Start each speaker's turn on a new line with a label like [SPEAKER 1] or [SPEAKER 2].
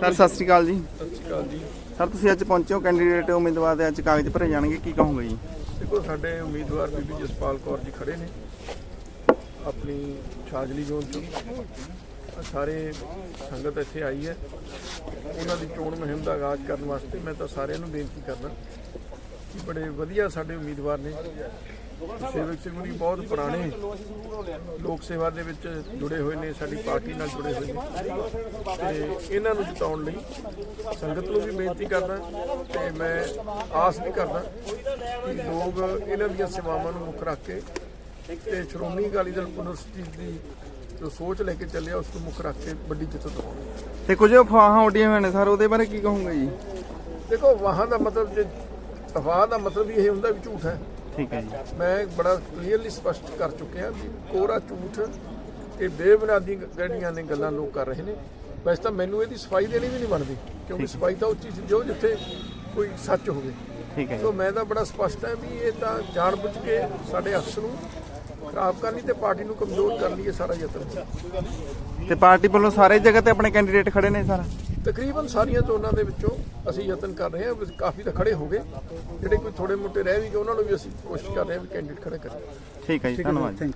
[SPEAKER 1] Sir ਸਤਿ ਸ਼੍ਰੀ ਅਕਾਲ ਜੀ।
[SPEAKER 2] ਸਤਿ ਸ਼੍ਰੀ ਅਕਾਲ ਜੀ।
[SPEAKER 1] ਸਰ ਤੁਸੀਂ ਅੱਜ ਪਹੁੰਚੇ ਹੋ ਕੈਂਡੀਡੇਟ ਉਮੀਦਵਾਰ ਦੇ ਅੱਜ ਕਾਗਜ਼ ਭਰੇ ਜਾਣਗੇ ਕੀ ਕਹੋਗੇ ਜੀ?
[SPEAKER 2] ਦੇਖੋ ਸਾਡੇ ਉਮੀਦਵਾਰ ਬੀਬੀ ਜਸਪਾਲ ਕੌਰ ਜੀ ਖੜੇ ਨੇ। ਆਪਣੀ ਛਾਜਲੀ ਜ਼ੋਨ ਤੋਂ ਸਾਰੇ ਸੰਗਤ ਇੱਥੇ ਆਈ ਹੈ। ਉਹਨਾਂ ਦੀ ਚੋਣ ਮੁਹਿੰਮ ਦਾ ਆਗਾਜ਼ ਕਰਨ ਵਾਸਤੇ ਮੈਂ ਤਾਂ ਸਾਰਿਆਂ ਨੂੰ ਬੇਨਤੀ ਕਰਦਾ ਕਿ ਬੜੇ ਵਧੀਆ ਸਾਡੇ ਉਮੀਦਵਾਰ ਨੇ। ਸੇਵਕ ਸਿੰਘ ਜੀ ਬਹੁਤ ਪੁਰਾਣੇ ਲੋਕ ਸੇਵਾ ਦੇ ਵਿੱਚ ਜੁੜੇ ਹੋਏ ਨੇ ਸਾਡੀ ਪਾਰਟੀ ਨਾਲ ਜੁੜੇ ਹੋਏ ਨੇ। ਤੇ ਇਹਨਾਂ ਨੂੰ ਜਿਤਾਉਣ ਲਈ ਸੰਗਤ ਨੂੰ ਵੀ ਬੇਨਤੀ ਕਰਦਾ ਤੇ ਮੈਂ ਆਸ ਵੀ ਕਰਦਾ ਕਿ ਲੋਕ ਇਹਨਾਂ ਦੀਆਂ ਸੇਵਾਵਾਂ ਨੂੰ ਮੁੱਖ ਰੱਖ ਕੇ ਤੇ ਸ਼੍ਰੋਮਣੀ ਅਕਾਲੀ ਦਲ ਪੁਨਰਸਥਿਤੀ ਦੀ ਜੋ ਸੋਚ ਲੈ ਕੇ ਚੱਲਿਆ ਉਸ ਨੂੰ ਮੁੱਖ ਰੱਖ ਕੇ ਵੱਡੀ ਜਿੱਤ ਦਿਵਾਉਣੀ।
[SPEAKER 1] ਤੇ ਕੁਝ ਅਫਵਾਹਾਂ ਉੱਡੀਆਂ ਹੋਈਆਂ ਨੇ ਸਰ ਉਹਦੇ ਬਾਰੇ ਕੀ ਕਹੋਗੇ ਜੀ?
[SPEAKER 2] ਦੇਖੋ ਵਾਹਾਂ ਦਾ ਮਤਲਬ ਜੇ ਅਫਵਾਹ ਦਾ ਮਤਲਬ ਇਹ ਹੁੰਦਾ ਵੀ ਝੂਠ ਹੈ।
[SPEAKER 1] ਠੀਕ ਹੈ ਜੀ।
[SPEAKER 2] ਮੈਂ ਬੜਾ ਕਲੀਅਰਲੀ ਸਪਸ਼ਟ ਕਰ ਚੁੱਕਿਆ ਵੀ ਕੋਰਾ ਝੂਠ ਇਹ ਬੇਬੁਨਿਆਦੀ ਜਿਹੜੀਆਂ ਨੇ ਗੱਲਾਂ ਲੋਕ ਕਰ ਰਹੇ ਨੇ ਵੈਸੇ ਤਾਂ ਮੈਨੂੰ ਇਹਦੀ ਸਫ਼ਾਈ ਦੇਣੀ ਵੀ ਨਹੀਂ ਬਣਦੀ ਕਿਉਂਕਿ ਸਫ਼ਾਈ ਤਾਂ ਉਹ ਚੀਜ਼ ਦਿਓ ਜਿੱਥੇ ਕੋਈ ਸੱਚ ਹੋਵੇ।
[SPEAKER 1] ਠੀਕ ਹੈ
[SPEAKER 2] ਸੋ
[SPEAKER 1] ਜੀ
[SPEAKER 2] ਮੈਂ ਤਾਂ ਬੜਾ ਸਪਸ਼ਟ ਹੈ ਵੀ ਇਹ ਤਾਂ ਜਾਣਬੁੱਝ ਕੇ ਸਾਡੇ ਅਕਸ ਨੂੰ ਖਰਾਬ ਕਰਨੀ ਤੇ ਪਾਰਟੀ ਨੂੰ ਕਮਜ਼ੋਰ ਕਰਨ ਇਹ ਸਾਰਾ ਯਤਨ
[SPEAKER 1] ਤੇ ਪਾਰਟੀ ਵੱਲੋਂ ਸਾਰੇ ਜਗ੍ਹਾ ਤੇ ਆਪਣੇ ਕੈਂਡੀਡੇਟ ਖੜੇ ਨੇ ਸਰ?
[SPEAKER 2] ਤਕਰੀਬਨ ਸਾਰੀਆਂ ਚੋਣਾਂ ਦੇ ਵਿੱਚੋਂ ਅਸੀਂ ਯਤਨ ਕਰ ਰਹੇ ਹਾਂ ਕਾਫੀ ਤਾਂ ਖੜੇ ਹੋ ਗਏ ਜਿਹੜੇ ਕੋਈ ਥੋੜੇ ਮੋਟੇ ਰਹਿ ਵੀ ਗਏ ਉਹਨਾਂ ਨੂੰ ਵੀ ਅਸੀਂ ਕੋਸ਼ਿਸ਼ ਕਰ ਰਹੇ ਹਾਂ ਵੀ ਕੈਂਡੀਡੇਟ ਖੜੇ ਕਰੀਏ।
[SPEAKER 1] ਠੀਕ ਹੈ ਜੀ ਧੰਨਵਾਦ ਜੀ।